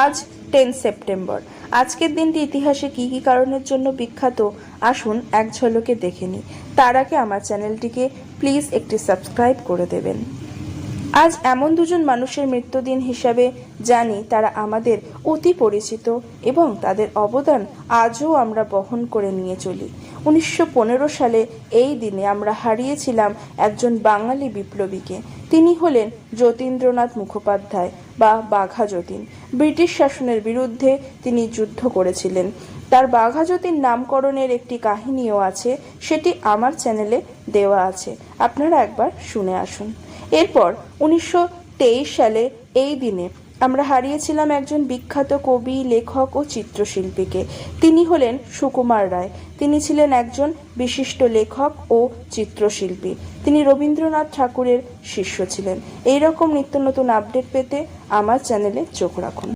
আজ ten September. আজকের দিনটি ইতিহাসে কি কি কারণের জন্য বিখ্যাত, আসুন এক ঝলকে দেখে নিই। তার আগে আমার চ্যানেলটিকে প্লিজ একটি সাবস্ক্রাইব করে দেবেন। আজ এমন দুজন মানুষের মৃত্যুদিন হিসাবে জানি তারা আমাদের অতি পরিচিত এবং তাদের অবদান আজও আমরা বহন করে নিয়ে চলি। উনিশশো পনেরো সালে এই দিনে আমরা হারিয়েছিলাম একজন বাঙালি বিপ্লবীকে। তিনি হলেন যতীন্দ্রনাথ মুখোপাধ্যায় বা বাঘা যতীন। ব্রিটিশ শাসনের বিরুদ্ধে তিনি যুদ্ধ করেছিলেন। তার বাঘা যতীন নামকরণের একটি কাহিনীও আছে, সেটি আমার চ্যানেলে দেওয়া আছে। আপনারা একবার শুনে আসুন। এরপর উনিশশো তেইশ সালে এই দিনে আমরা হারিয়েছিলাম একজন বিখ্যাত কবি, লেখক ও চিত্রশিল্পীকে। তিনি হলেন সুকুমার রায়। তিনি ছিলেন একজন বিশিষ্ট লেখক ও চিত্রশিল্পী। তিনি রবীন্দ্রনাথ ঠাকুরের শিষ্য ছিলেন। এইরকম নিত্য নতুন আপডেট পেতে আমার চ্যানেলে চোখ রাখুন।